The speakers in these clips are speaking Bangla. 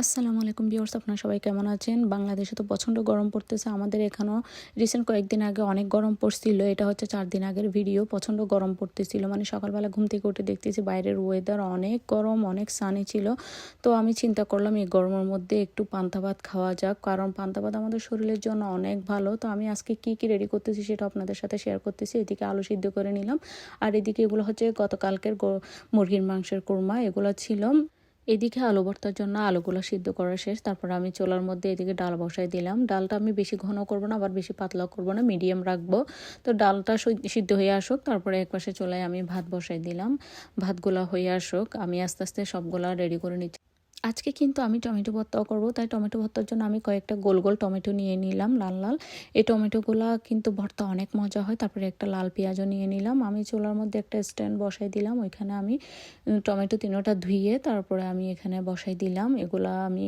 আসসালামু আলাইকুম বিয়ার্স আপনারা সবাই কেমন আছেন? বাংলাদেশে তো প্রচণ্ড গরম পড়তেছে। আমাদের এখানেও রিসেন্ট কয়েকদিন আগে অনেক গরম পড়ছিল। এটা হচ্ছে চার দিন আগের ভিডিও। প্রচণ্ড গরম পড়তেছিল। মানে সকালবেলা ঘুম থেকে উঠে দেখতেছি বাইরের ওয়েদার অনেক গরম, অনেক সানি ছিল। তো আমি চিন্তা করলাম, এই গরমের মধ্যে একটু পান্তা ভাত খাওয়া যাক। কারণ পান্তা ভাত আমাদের শরীরের জন্য অনেক ভালো। তো আমি আজকে কি কি রেডি করতেছি সেটা আপনাদের সাথে শেয়ার করতেছি। এদিকে আলু সিদ্ধ করে নিলাম। আর এদিকে এগুলো হচ্ছে গতকালকের মুরগির মাংসের কোরমা। এগুলো ছিল এদিকে আলু ভর্তার জন্য আলুগুলো সিদ্ধ করা শেষ। তারপর আমি চোলার মধ্যে এদিকে ডাল বসাই দিলাম। ডালটা আমি বেশি ঘন করব না, আবার বেশি পাতলা করব না মিডিয়াম রাখব। তো ডালটা সিদ্ধ হয়ে আসুক, তারপরে একপাশে চোলায় আমি ভাত বসাই দিলাম। ভাতগুলা হয়ে আসুক, আমি আস্তে আস্তে সবগুলা রেডি করে নিচ্ছি। আজকে কিন্তু আমি টমেটো ভর্তাও করব, তাই টমেটো ভর্তার জন্য আমি কয়েকটা গোল গোল টমেটো নিয়ে নিলাম, লাল লাল। এই টমেটোগুলো কিন্তু ভর্তা অনেক মজা হয়, তারপরে একটা লাল পেঁয়াজও নিয়ে নিলাম। আমি চুলার মধ্যে একটা স্ট্যান্ড বসাই দিলাম, ওইখানে আমি টমেটো তিনোটা ধুইয়ে তারপরে আমি এখানে বসাই দিলাম। এগুলা আমি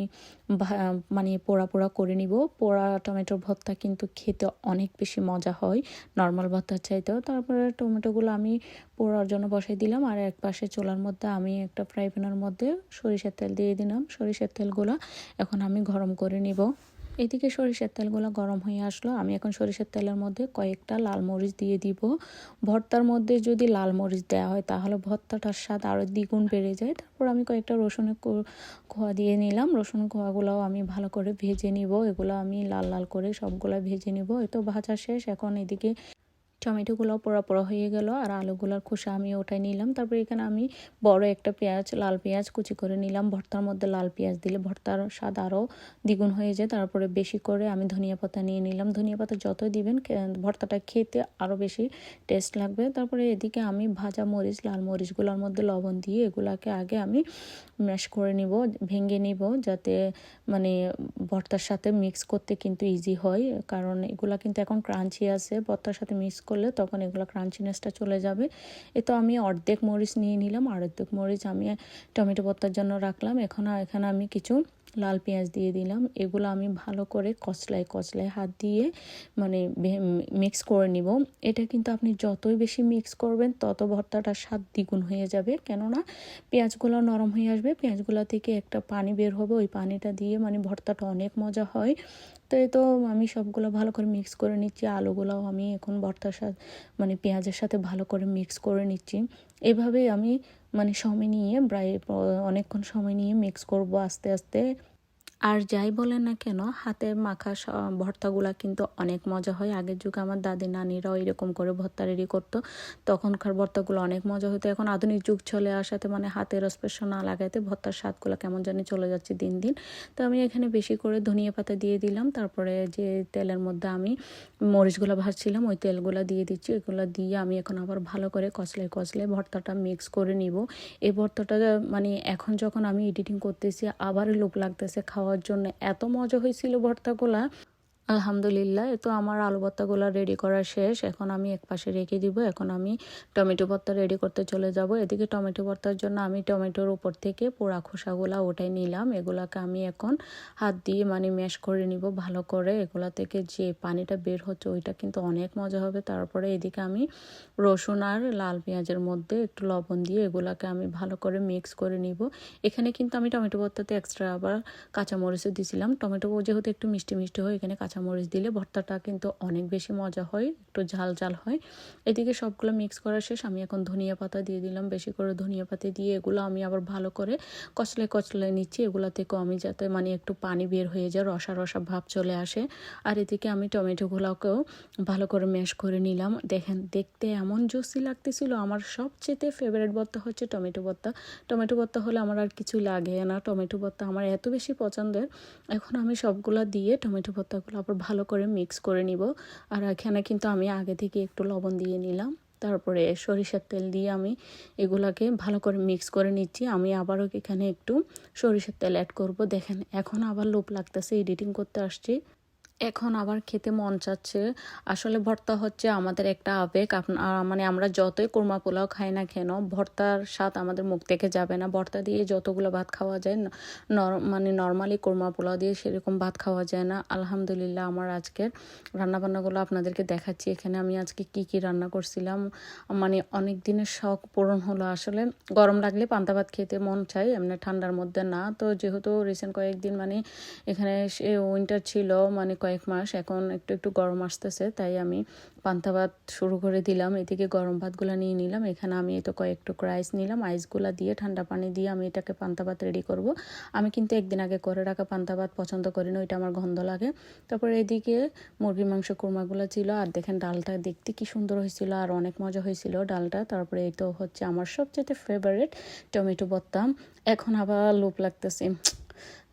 মানে পোড়া পোড়া করে নিব। পোড়া টমেটোর ভর্তা কিন্তু খেতে অনেক বেশি মজা হয়, নর্মাল ভর্তার চাইতেও। তারপরে টমেটোগুলো আমি পোড়ার জন্য বসাই দিলাম। আর এক পাশে চুলার মধ্যে আমি একটা ফ্রাই প্যানের মধ্যে সরিষার তেল দিয়ে দিলাম। সরিষার তেলগুলো এখন আমি গরম করে নিব। এদিকে সরিষার তেলগুলো গরম হয়ে আসলো। আমি এখন সরিষার তেলের মধ্যে কয়েকটা লাল মরিচ দিয়ে দিব। ভর্তার মধ্যে যদি লাল মরিচ দেওয়া হয়, তাহলে ভর্তাটার স্বাদ আরও দ্বিগুণ বেড়ে যায়। তারপর আমি কয়েকটা রসুনের খোয়া দিয়ে নিলাম। রসুন খোয়াগুলোও আমি ভালো করে ভেজে নিব। এগুলো আমি লাল লাল করে সবগুলো ভেজে নিব। তো ভাজা শেষ। এখন এদিকে টমেটোগুলো পোড়া পোড়া হয়ে গেল আর আলুগুলোর খোসা আমি ওটাই নিলাম। তারপরে এখানে আমি বড় একটা পেঁয়াজ, লাল পেঁয়াজ কুচি করে নিলাম। ভর্তার মধ্যে লাল পেঁয়াজ দিলে ভর্তার স্বাদ আরও দ্বিগুণ হয়ে যায়। তারপরে বেশি করে আমি ধনিয়া পাতা নিয়ে নিলাম। ধনিয়া পাতা যতই দিবেন ভর্তাটা খেতে আরও বেশি টেস্ট লাগবে। তারপরে এদিকে আমি ভাজা মরিচ, লাল মরিচগুলোর মধ্যে লবণ দিয়ে এগুলাকে আগে আমি ম্যাশ করে নিব, ভেঙে নিব যাতে মানে ভর্তার সাথে মিক্স করতে কিন্তু ইজি হয়। কারণ এগুলা কিন্তু এখন ক্রাঞ্চি আছে, ভর্তার সাথে মিক্স করলে তখন এগুলো ক্রাঞ্চিনেসটা চলে যাবে। এ তো আমি অর্ধেক মরিচ নিয়ে নিলাম, আর অর্ধেক মরিচ আমি টমেটো ভর্তার জন্য রাখলাম। এখন এখানে আমি কিছু লাল পেঁয়াজ দিয়ে দিলাম। এগুলো আমি ভালো করে কচলায় কচলায় হাত দিয়ে মানে মিক্স করে নিব। এটা কিন্তু আপনি যতই বেশি মিক্স করবেন, তত ভর্তাটা স্বাদ দ্বিগুণ হয়ে যাবে। কেননা পেঁয়াজগুলো নরম হয়ে আসবে, পেঁয়াজগুলো থেকে একটা পানি বের হবে। ওই পানিটা দিয়ে মানে ভর্তাটা অনেক মজা হয়। তো তো আমি সবগুলো ভালো করে মিক্স করে নিচ্ছি। আলুগুলোও আমি এখন ভর্তার সাথে মানে পেঁয়াজের সাথে ভালো করে মিক্স করে নিচ্ছি। এভাবেই আমি মানে সময় নিয়ে প্রায়, অনেকক্ষণ সময় নিয়ে মিক্স করব আস্তে আস্তে। আর যাই বলেন না কেন, হাতে মাখা ভর্তাগুলা কিন্তু অনেক মজা হয়। আগের যুগে আমার দাদি, নানিরাও এরকম করে ভর্তা রেডি করতো। তখনকার ভর্তাগুলো অনেক মজা হতো। এখন আধুনিক যুগ চলে আসাতে মানে হাতের স্পর্শ না লাগাইতে ভর্তার স্বাদগুলো কেমন জানি চলে যাচ্ছে দিন দিন। তো আমি এখানে বেশি করে ধনিয়া পাতা দিয়ে দিলাম। তারপরে যে তেলের মধ্যে আমি মরিচগুলো ভাজছিলাম, ওই তেলগুলো দিয়ে দিচ্ছি। ওইগুলো দিয়ে আমি এখন আবার ভালো করে কচলে কচলে ভর্তাটা মিক্স করে নিব। এই ভর্তাটা মানে এখন যখন আমি এডিটিং করতেছি আবার লোক লাগতেছে, খাওয়া খাওয়ার জন্য এত মজা হয়েছিল ভর্তাগুলা আলহামদুলিল্লাহ এ তো আমার আলু ভর্তাগুলো রেডি করা শেষ। এখন আমি এক পাশে রেখে দিব, এখন আমি টমেটো ভর্তা রেডি করতে চলে যাব। এদিকে টমেটো ভর্তার জন্য আমি টমেটোর উপর থেকে পোড়া খোসাগুলা ওটাই নিলাম। এগুলাকে আমি এখন হাত দিয়ে মানে ম্যাশ করে নিব ভালো করে। এগুলা থেকে যে পানিটা বের হচ্ছে ওইটা কিন্তু অনেক মজা হবে। তারপরে এদিকে আমি রসুন আর লাল পেঁয়াজের মধ্যে একটু লবণ দিয়ে এগুলাকে আমি ভালো করে মিক্স করে নিব। এখানে কিন্তু আমি টমেটো ভর্তাতে এক্সট্রা আবার কাঁচামরিচও দিয়েছিলাম টমেটো যেহেতু একটু মিষ্টি মিষ্টি হয়, এখানে কাঁচা কাঁচামরিচ দিলে ভর্তাটা কিন্তু অনেক বেশি মজা হয়, একটু ঝাল ঝাল হয়। এদিকে সবগুলো মিক্স করা শেষ। আমি এখন ধনিয়া পাতা দিয়ে দিলাম। বেশি করে ধনিয়া পাতা দিয়ে এগুলো আমি আবার ভালো করে কচলে কচলে নিচ্ছি। এগুলো থেকেও আমি যাতে মানে একটু পানি বের হয়ে যায়, রসা রসা ভাব চলে আসে। আর এদিকে আমি টমেটোগুলোকেও ভালো করে ম্যাশ করে নিলাম। দেখেন, দেখতে এমন জুসি লাগতেছিল। আমার সবচেয়ে ফেভারিট ভর্তা হচ্ছে টমেটো ভর্তা। টমেটো ভর্তা হলে আমার আর কিছু লাগে না। টমেটো ভর্তা আমার এত বেশি পছন্দের। এখন আমি সবগুলো দিয়ে টমেটো ভর্তাগুলো আবার ভালো করে মিক্স করে নিব। আর এখানে কিন্তু আমি আগে থেকে একটু লবণ দিয়ে নিলাম। তারপরে সরিষার তেল দিয়ে আমি এগুলাকে ভালো করে মিক্স করে নিচ্ছি। আমি আবারও এখানে একটু সরিষার তেল অ্যাড করব। দেখেন, এখন আবার লোপ লাগতেছে এডিটিং করতে আসছি। এখন আবার খেতে মন চাচ্ছে। আসলে ভর্তা হচ্ছে আমাদের একটা আবেগ। মানে আমরা যতই কোরমা পোলাও খাই না কেন, ভর্তার স্বাদ আমাদের মুখ থেকে যাবে না। ভর্তা দিয়ে যতগুলো ভাত খাওয়া যায় মানে নর্মালি কোরমা পোলাও দিয়ে সেরকম ভাত খাওয়া যায় না। আলহামদুলিল্লাহ আমার আজকের রান্নাবান্নাগুলো আপনাদেরকে দেখাচ্ছি। এখানে আমি আজকে কি কি রান্না করছিলাম। মানে অনেক দিনের শখ পূরণ হলো। আসলে গরম লাগলে পান্তা ভাত খেতে মন চাই এমনি ঠান্ডার মধ্যে না। তো যেহেতু রিসেন্ট কয়েকদিন মানে এখানে উইন্টার ছিল মানে কয়েক মাস, এখন একটু একটু গরম আসতেছে, তাই আমি পান্তা ভাত শুরু করে দিলাম। এদিকে গরম ভাতগুলো নিয়ে নিলাম, এখানে আমি তো কয়েক টুকরো আইস নিলাম আইসগুলো দিয়ে ঠান্ডা পানি দিয়ে আমি এটাকে পান্তা ভাত রেডি করব। আমি কিন্তু একদিন আগে করে রাখা পান্তা ভাত পছন্দ করি না ওইটা আমার গন্ধ লাগে। তারপরে এদিকে মুরগি মাংস কোরমাগুলো ছিল, আর দেখেন ডালটা দেখতে কি সুন্দর হয়েছিল, আর অনেক মজা হয়েছিল ডালটা। তারপরে এই তো হচ্ছে আমার সবচেয়ে ফেভারিট টমেটো বত্তাম এখন আবার লোভ লাগতেছে।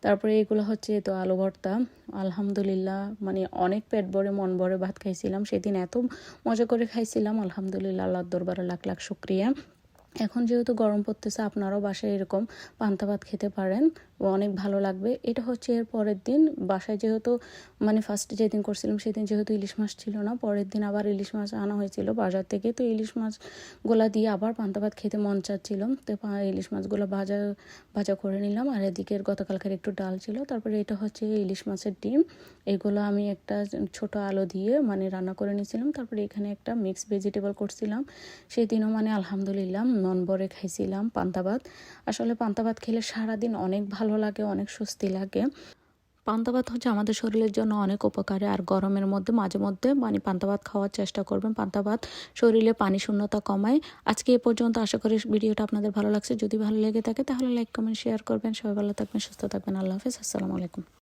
তারপরে এগুলো হচ্ছে তো আলু ভর্তা। আলহামদুলিল্লাহ মানে অনেক পেট ভরে, মন ভরে ভাত খাইছিলাম। সেদিন এত মজা করে খাইছিলাম। আলহামদুলিল্লাহ, আল্লাহর দরবারে লাখ লাখ শুক্রিয়া। এখন যেহেতু গরম পড়তেছে, আপনারাও বাসায় এরকম পান্তা ভাত খেতে পারেন অনেক ভালো লাগবে। এটা হচ্ছে এর পরের দিন। বাসায় যেহেতু মানে ফার্স্টে যেদিন করছিলাম সেদিন যেহেতু ইলিশ মাছ ছিল না, পরের দিন আবার ইলিশ মাছ আনা হয়েছিল বাজার থেকে। তো ইলিশ মাছগুলা দিয়ে আবার পান্তা ভাত খেতে মন চাচ্ছিল। তো ইলিশ মাছগুলো ভাজা ভাজা করে নিলাম। আর এদিকে গতকালকার একটু ডাল ছিল। তারপরে এটা হচ্ছে ইলিশ মাছের ডিম। এগুলো আমি একটা ছোট আলো দিয়ে মানে রান্না করে নিয়েছিলাম। তারপরে এখানে একটা মিক্স ভেজিটেবল করছিলাম। সেই দিনও মানে আলহামদুলিল্লাহ ভরে খাইছিলাম পান্তা ভাত। আসলে পান্তা ভাত খেলে সারাদিন অনেক ভালো লাগে, অনেক স্বস্তি লাগে। পান্তা ভাত হচ্ছে আমাদের শরীরের জন্য অনেক উপকারী, আর গরমের মধ্যে মাঝে মধ্যে মানে পান্তা ভাত খাওয়ার চেষ্টা করবেন। পান্তা ভাত শরীরে পানি শূন্যতা কমায়। আজকে এ পর্যন্ত আশা করি ভিডিওটা আপনাদের ভালো লাগছে। যদি ভালো লেগে থাকে তাহলে লাইক কমেন্ট শেয়ার করবেন। সবাই ভালো থাকবেন, সুস্থ থাকবেন। আল্লাহ হাফিজ। আসসালামু আলাইকুম।